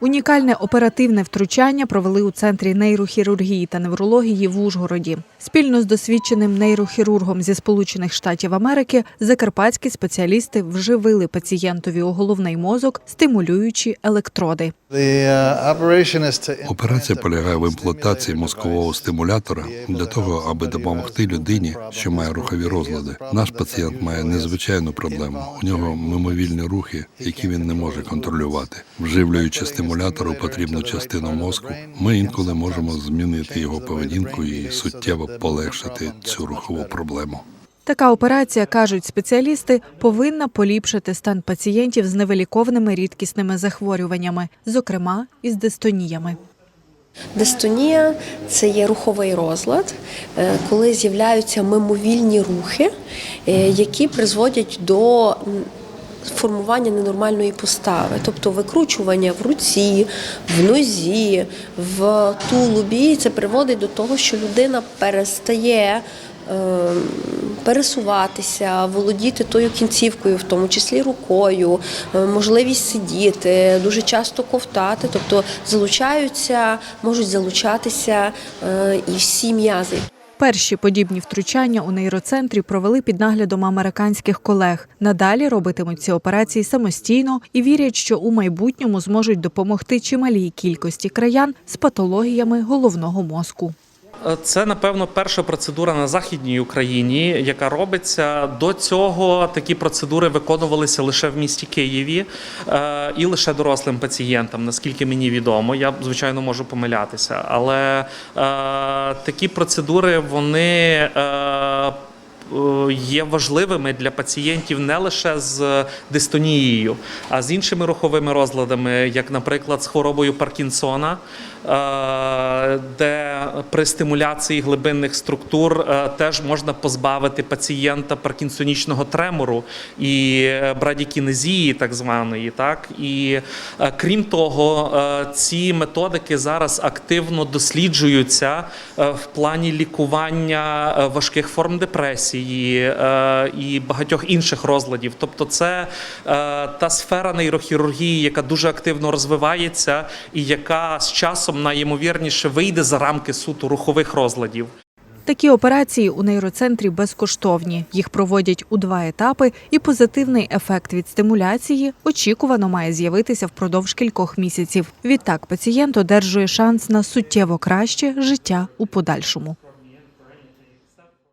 Унікальне оперативне втручання провели у центрі нейрохірургії та неврології в Ужгороді. Спільно з досвідченим нейрохірургом зі Сполучених Штатів Америки закарпатські спеціалісти вживили пацієнтові у головний мозок стимулюючі електроди. Операція полягає в імплантації мозкового стимулятора для того, аби допомогти людині, що має рухові розлади. Наш пацієнт має незвичайну проблему. У нього мимовільні рухи, які він не може контролювати. Вживлюючи стимулятор у потрібну частину мозку, ми інколи можемо змінити його поведінку і суттєво полегшити цю рухову проблему. Така операція, кажуть спеціалісти, повинна поліпшити стан пацієнтів з невиліковними рідкісними захворюваннями, зокрема із дистоніями. Дистонія це є руховий розлад, е, коли з'являються мимовільні рухи, е, які призводять до формування ненормальної постави, тобто викручування в руці, в нозі, в тулубі. Це приводить до того, що людина перестає. Е, Пересуватися, володіти тою кінцівкою, в тому числі рукою, е, можливість сидіти, дуже часто ковтати, тобто залучаються, можуть залучатися е, і всі м'язи. Перші подібні втручання у нейроцентрі провели під наглядом американських колег. Надалі робитимуть ці операції самостійно і вірять, що у майбутньому зможуть допомогти чималій кількості краян з патологіями головного мозку. Це напевно перша процедура на західній Україні, яка робиться до цього. Такі процедури виконувалися лише в місті Києві е, і лише дорослим пацієнтам, наскільки мені відомо. Я звичайно можу помилятися, але е, такі процедури вони. Е, Є важливими для пацієнтів не лише з дистонією, а з іншими руховими розладами, як, наприклад, з хворобою Паркінсона, е, де при стимуляції глибинних структур е, теж можна позбавити пацієнта паркінсонічного тремору і е, брадікінезії, так званої. Так і е, крім того, е, ці методики зараз активно досліджуються е, в плані лікування е, важких форм депресії е, і багатьох інших розладів. Тобто, це е, та сфера нейрохірургії, яка дуже активно розвивається, і яка з часом найімовірніше вийде за рамки суто рухових розладів. Такі операції у нейроцентрі безкоштовні. Їх проводять у два етапи, і позитивний ефект від стимуляції очікувано має з'явитися впродовж кількох місяців. Відтак пацієнт одержує шанс на суттєво краще життя у подальшому.